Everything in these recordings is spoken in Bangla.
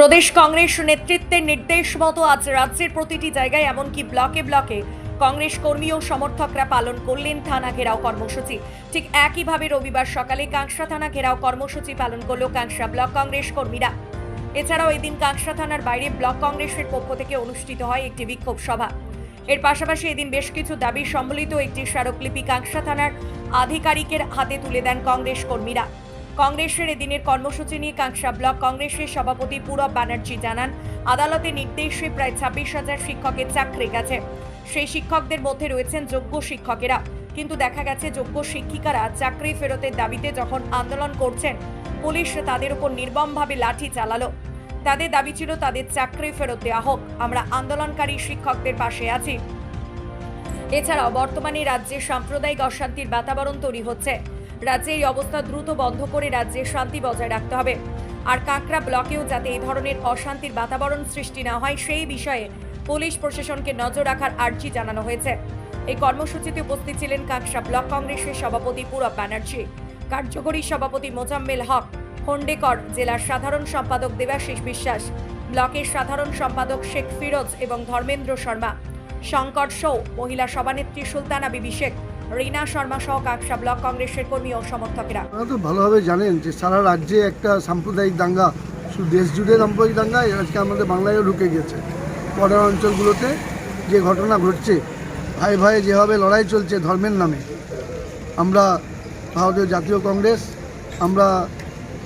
প্রদেশ কংগ্রেস নেতৃত্বের নির্দেশ মতো আজ রাজ্যের প্রতিটি জায়গায়, এমনকি ব্লকে ব্লকে কংগ্রেস কর্মী ও সমর্থকরা পালন করলেন থানা ঘেরাও কর্মসূচি। ঠিক একইভাবে রবিবার সকালে কাঁকসা থানা ঘেরাও কর্মসূচি পালন করল কাঁকসা ব্লক কংগ্রেস কর্মীরা। এছাড়াও এদিন কাঁকসা থানার বাইরে ব্লক কংগ্রেসের পক্ষ থেকে অনুষ্ঠিত হয় একটি বিক্ষোভ সভা। এর পাশাপাশি এদিন বেশ কিছু দাবি সম্বলিত একটি স্মারকলিপি কাঁকসা থানার আধিকারিকের হাতে তুলে দেন কংগ্রেস কর্মীরা। কংগ্রেসের এদিনের কর্মসূচি নিয়ে কাঁকসা ব্লক কংগ্রেসের সভাপতি পূরব ব্যানার্জি জানান, আদালতের নির্দেশে প্রায় ছাব্বিশ হাজার শিক্ষকের চাকরি গেছে। সেই শিক্ষকদের মধ্যে রয়েছেন যোগ্য শিক্ষকেরা। কিন্তু দেখা গেছে যোগ্য শিক্ষিকারা চাকরি ফেরতের দাবিতে যখন আন্দোলন করছেন, পুলিশ তাদের উপর নির্মমভাবে লাঠি চালালো। তাদের দাবি ছিল তাদের চাকরি ফেরত দেওয়া হোক, আমরা আন্দোলনকারী শিক্ষকদের পাশে আছি। এছাড়াও বর্তমানে রাজ্যে সাম্প্রদায়িক অশান্তির বাতাবরণ তৈরি হচ্ছে। রাজ্যে এই অবস্থা দ্রুত বন্ধ করে রাজ্যে শান্তি বজায় রাখতে হবে। আর কাঁকড়া ব্লকেও যাতে এই ধরনের অশান্তির বাতাবরণ সৃষ্টি না হয়, সেই বিষয়ে পুলিশ প্রশাসনকে নজর রাখার আর্জি জানানো হয়েছে। এই কর্মসূচিতে উপস্থিত ছিলেন কাঁকড়া ব্লক কংগ্রেসের সভাপতি পূরব ব্যানার্জি, কার্যকরী সভাপতি মোজাম্মেল হক খন্ডেকর জেলার সাধারণ সম্পাদক দেবাশিস বিশ্বাস, ব্লকের সাধারণ সম্পাদক শেখ ফিরোজ এবং ধর্মেন্দ্র শর্মা, শঙ্কর শৌ মহিলা সভানেত্রী সুলতানা বিবি শেখ রিনা শর্মা সহ কাকসা ব্লক কংগ্রেসের কর্মী ও সমর্থকেরা। আপনারা তো ভালোভাবে জানেন যে সারা রাজ্যে একটা সাম্প্রদায়িক দাঙ্গা, শুধু দেশ জুড়ে সাম্প্রদায়িক দাঙ্গা আজকে আমাদের বাংলায়ও ঢুকে গেছে। বর্ডার অঞ্চলগুলোতে যে ঘটনা ঘটছে, ভাই ভাই যেভাবে লড়াই চলছে ধর্মের নামে, আমরা ভারতীয় জাতীয় কংগ্রেস, আমরা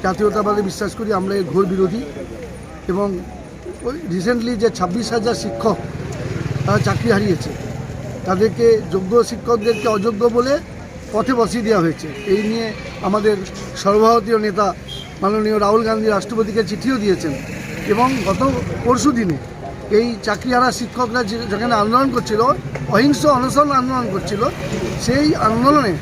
জাতীয়তাবাদে বিশ্বাস করি, আমরা এই ঘোর বিরোধী এবং ওই রিসেন্টলি যে ছাব্বিশ হাজার শিক্ষক তারা চাকরি হারিয়েছে তাদেরকে যোগ্য শিক্ষকদেরকে অযোগ্য বলে পথে বসিয়ে দেওয়া হয়েছে। এই নিয়ে আমাদের সর্বভারতীয় নেতা মাননীয় রাহুল গান্ধী রাষ্ট্রপতিকে চিঠিও দিয়েছেন এবং গত পরশু দিনে এই চাকরিহারা শিক্ষকরা যেখানে আন্দোলন করছিল, অহিংস অনশন আন্দোলন করছিল, সেই আন্দোলনে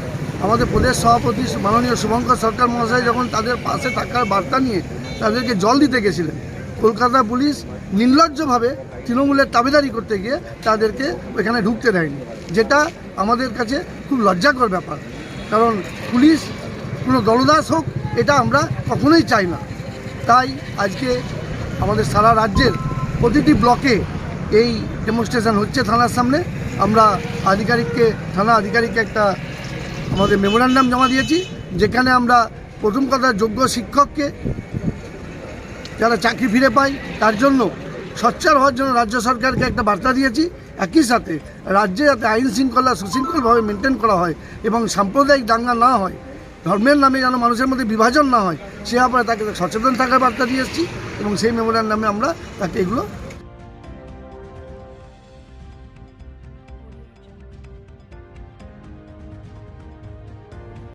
আমাদের প্রদেশ সভাপতি মাননীয় শুভঙ্কর সরকার মহাশয় যখন তাদের পাশে থাকার বার্তা নিয়ে তাদেরকে জল দিতে গেছিলেন কলকাতা পুলিশ নির্লজ্জভাবে তৃণমূলের তাবেদারি করতে গিয়ে তাদেরকে এখানে ঢুকতে দেয়নি, যেটা আমাদের কাছে খুব লজ্জাকর ব্যাপার। কারণ পুলিশ কোনো দলদাস হোক, এটা আমরা কখনোই চাই না। তাই আজকে আমাদের সারা রাজ্যের প্রতিটি ব্লকে এই ডেমনস্ট্রেশন হচ্ছে থানার সামনে। আমরা আধিকারিককে, থানা আধিকারিককে একটা আমাদের মেমোরান্ডাম জমা দিয়েছি, যেখানে আমরা প্রথম কথা যোগ্য শিক্ষককে যারা চাকরি ফিরে পায়, তার জন্য সচ্ছল হওয়ার জন্য রাজ্য সরকারকে একটা বার্তা দিয়েছি। একই সাথে রাজ্যে যাতে আইন শৃঙ্খলা সুশৃঙ্খলভাবে মেনটেন করা হয় এবং সাম্প্রদায়িক দাঙ্গা না হয়, ধর্মের নামে যেন মানুষের মধ্যে বিভাজন না হয়, সে ব্যাপারে তাকে সচেতন থাকার বার্তা দিয়ে এসেছি এবং সেই মেমোরিয়াল নামে আমরা তাকে এগুলো